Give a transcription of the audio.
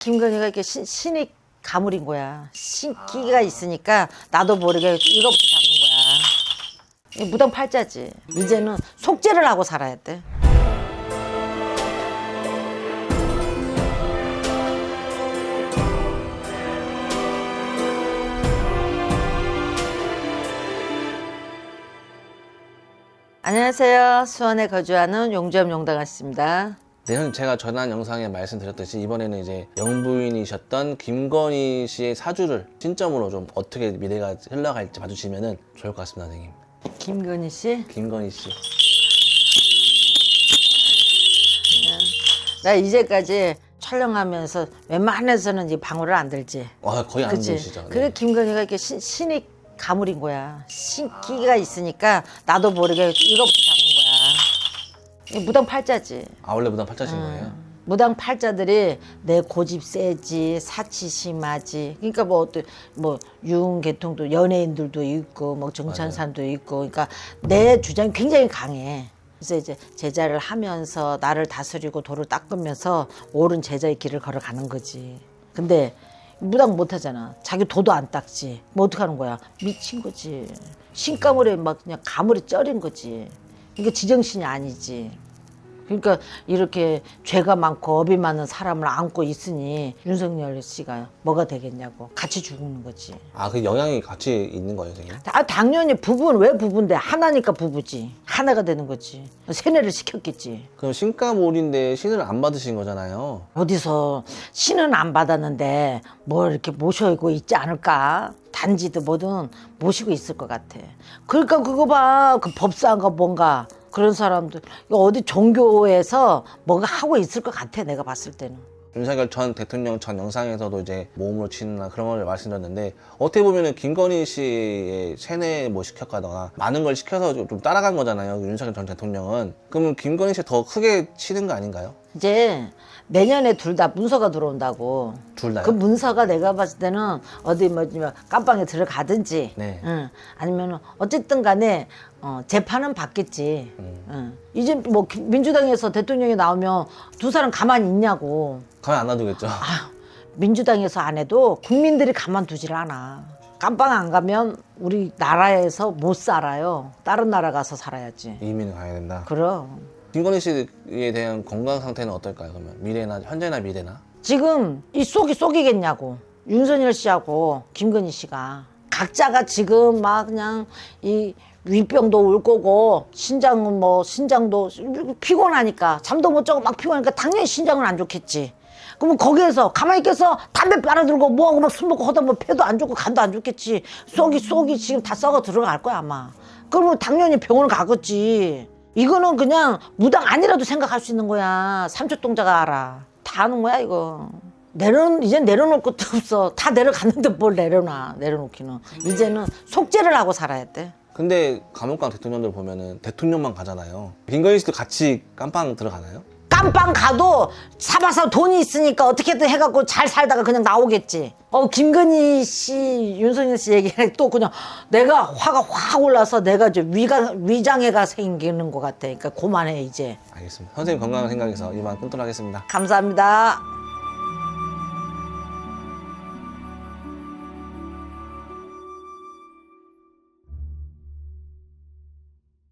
김건희가 이렇게 신, 신이 가물인 거야. 신기가 있으니까 나도 모르게 이거부터 잡는 거야. 이 무당 팔자지. 이제는 속죄를 하고 살아야 돼. 안녕하세요. 수원에 거주하는 용점 용당아씨입니다. 네, 현 제가 전한 영상에 말씀드렸듯이 이번에는 이제 영부인이셨던 김건희 씨의 사주를 신점으로 좀 어떻게 미래가 흘러갈지 봐주시면 좋을 것 같습니다, 선생님. 김건희 씨. 김건희 씨. 나 이제까지 촬영하면서 웬만해서는 이 방울을 안 들지. 와, 거의 안 그치? 보시죠? 네. 그래 김건희가 이렇게 신, 신이 가물인 거야. 신기가 있으니까 나도 모르게 이거부터 무당 팔자지. 아, 원래 무당 팔자신 거예요? 무당 팔자들이 내 고집 세지 사치 심하지. 그러니까 뭐 어떤 뭐 유흥계통도 연예인들도 있고 뭐 정찬산도 있고. 그러니까 내 주장이 굉장히 강해. 그래서 이제 제자를 하면서 나를 다스리고 도를 닦으면서 옳은 제자의 길을 걸어가는 거지. 근데 무당 못 하잖아. 자기 도도 안 닦지. 뭐 어떡하는 거야? 미친 거지. 신가물에 막 그냥 가물에 쩔인 거지. 이게 지정신이 아니지 그러니까 이렇게 죄가 많고 업이 많은 사람을 안고 있으니 윤석열 씨가 뭐가 되겠냐고 같이 죽는 거지. 아, 그 영향이 같이 있는 거예요, 선생님? 아 당연히 부부는 왜 부부인데 하나니까 부부지 하나가 되는 거지 세뇌를 시켰겠지 그럼 신가몰인데 신을 안 받으신 거잖아요. 어디서 신은 안 받았는데 뭐 이렇게 모셔고 있지 않을까 단지도 뭐든 모시고 있을 것 같아 그러니까 그거 봐 그 법사인가 뭔가 그런 사람들 어디 종교에서 뭔가 하고 있을 것 같아 내가 봤을 때는 윤석열 전 대통령 전 영상에서도 이제 몸으로 치는 그런 걸 말씀드렸는데 어떻게 보면은 김건희 씨의 세뇌 뭐 시켰거나 많은 걸 시켜서 좀- 좀 따라간 거잖아요. 윤석열 전 대통령은. 그러면 김건희 씨 더 크게 치는 거 아닌가요? 이제 내년에 둘 다 문서가 들어온다고. 둘 다요? 그 문서가 내가 봤을 때는 어디 뭐 깜빵에 들어가든지, 네. 응. 아니면 어쨌든 간에 어, 재판은 받겠지. 음. 응. 이제 뭐 기- 민주당에서 대통령이 나오면 두 사람 가만히 있냐고. 가만 안 놔두겠죠. 민주당에서 안 해도 국민들이 가만두질 않아. 깜빵 안 가면 우리 나라에서 못 살아요. 다른 나라 가서 살아야지. 이민을 가야 된다. 그럼. 김건희 씨에 대한 건강 상태는 어떨까요? 그러면 미래나 현재나 미래나? 지금 이 쏙이 쏙이겠냐고 윤석열 씨하고 김건희 씨가 각자가 지금 막 그냥 이 위병도 올 거고 신장은 뭐 신장도 피곤하니까 잠도 못 자고 막 피곤하니까 당연히 신장은 안 좋겠지. 그러면 거기에서 가만히 있겠어 담배 빨아들고 뭐하고 막 술 먹고 하다 보면 폐도 안 좋고 간도 안 좋겠지. 쏙이 쏙이 지금 다 썩어 들어갈 거야 아마. 그러면 당연히 병원을 가겠지. 이거는 그냥 무당 아니라도 생각할 수 있는 거야. 삼초동자가 알아. 다 아는 거야 이거. 내려 이제 내려놓을 것도 없어. 다 내려갔는데 뭘 내려놔. 내려놓기는. 이제는 속죄를 하고 살아야 돼. 근데 감옥강 대통령들 보면은 대통령만 가잖아요. 김건희 씨도 같이 깜빵 들어가나요? 깜빵 가도 사바사 돈이 있으니까 어떻게든 해갖고 잘 살다가 그냥 나오겠지. 어 김건희 씨, 윤석열 씨 얘기에 또 그냥 내가 화가 확 올라서 내가 이제 위가 위장애가 생기는 것 같아. 그러니까 그만해 이제. 알겠습니다. 선생님 건강을 생각해서 이만 끊도록 하겠습니다. 감사합니다.